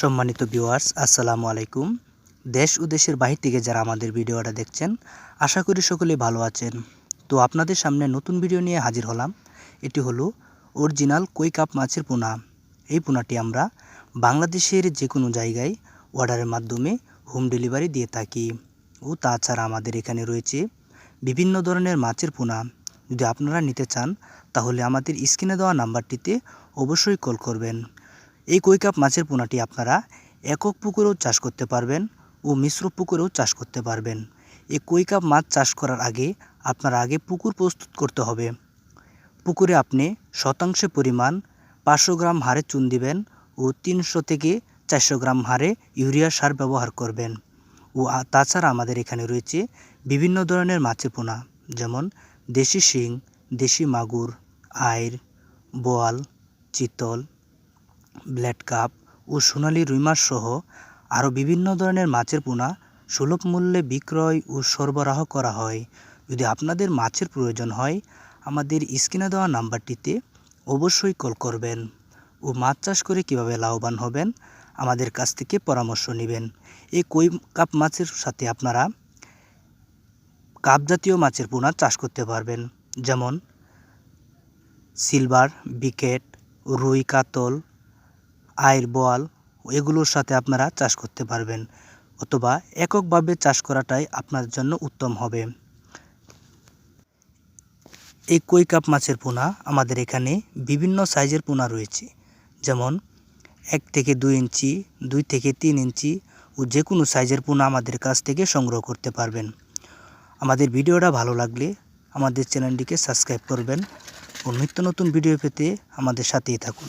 সম্মানিত ভিউয়ার্স আসসালামু আলাইকুম। দেশ ও দেশের বাহির থেকে যারা আমাদের ভিডিওটা দেখছেন, আশা করি সকলে ভালো আছেন। তো আপনাদের সামনে নতুন ভিডিও নিয়ে হাজির হলাম। এটি হলো অরিজিনাল কই কাপ মাছের পোনা। এই পোনাটি আমরা বাংলাদেশের যে কোনো জায়গায় অর্ডারের মাধ্যমে হোম ডেলিভারি দিয়ে থাকি। ও তাছাড়া আমাদের এখানে রয়েছে বিভিন্ন ধরনের মাছের পোনা। যদি আপনারা নিতে চান, তাহলে আমাদের স্ক্রিনে দেওয়া নাম্বারটিতে অবশ্যই কল করবেন। এই কই কাপ মাছের পোনাটি আপনারা একক পুকুরেও চাষ করতে পারবেন ও মিশ্র পুকুরেও চাষ করতে পারবেন। এই কই কাপ মাছ চাষ করার আগে আপনারা আগে পুকুর প্রস্তুত করতে হবে। পুকুরে আপনি শতাংশে পরিমাণ পাঁচশো গ্রাম হারে চুন দিবেন ও তিনশো থেকে চারশো গ্রাম হারে ইউরিয়া সার ব্যবহার করবেন। ও তাছাড়া আমাদের এখানে রয়েছে বিভিন্ন ধরনের মাছের পোনা, যেমন দেশি শিং, দেশি মাগুর, আইর, বোয়াল, চিতল ব্ল্যাড কাপ ও সোনালী রুই মাছ সহ আরও বিভিন্ন ধরনের মাছের পোনা সুলভ মূল্যে বিক্রয় ও সরবরাহ করা হয়। যদি আপনাদের মাছের প্রয়োজন হয়, আমাদের স্ক্রিনে দেওয়া নাম্বারটিতে অবশ্যই কল করবেন ও মাছ চাষ করে কীভাবে লাভবান হবেন, আমাদের কাছ থেকে পরামর্শ নেবেন। এই কই কাপ মাছের সাথে আপনারা কাপ জাতীয় মাছের পোনা চাষ করতে পারবেন, যেমন সিলভার, বিকেট, রুই, কাতল আয়ের বোয়াল এগুলোর সাথে আপনারা চাষ করতে পারবেন অথবা এককভাবে চাষ করাটাই আপনার জন্য উত্তম হবে। এই কই কাপ মাছের পোনা আমাদের এখানে বিভিন্ন সাইজের পোনা রয়েছে। যেমন এক থেকে দুই ইঞ্চি, দুই থেকে তিন ইঞ্চি ও যে কোনো সাইজের পোনা আমাদের কাছ থেকে সংগ্রহ করতে পারবেন। আমাদের ভিডিওটা ভালো লাগলে আমাদের চ্যানেলটিকে সাবস্ক্রাইব করবেন ও নিত্য নতুন ভিডিও পেতে আমাদের সাথেই থাকুন।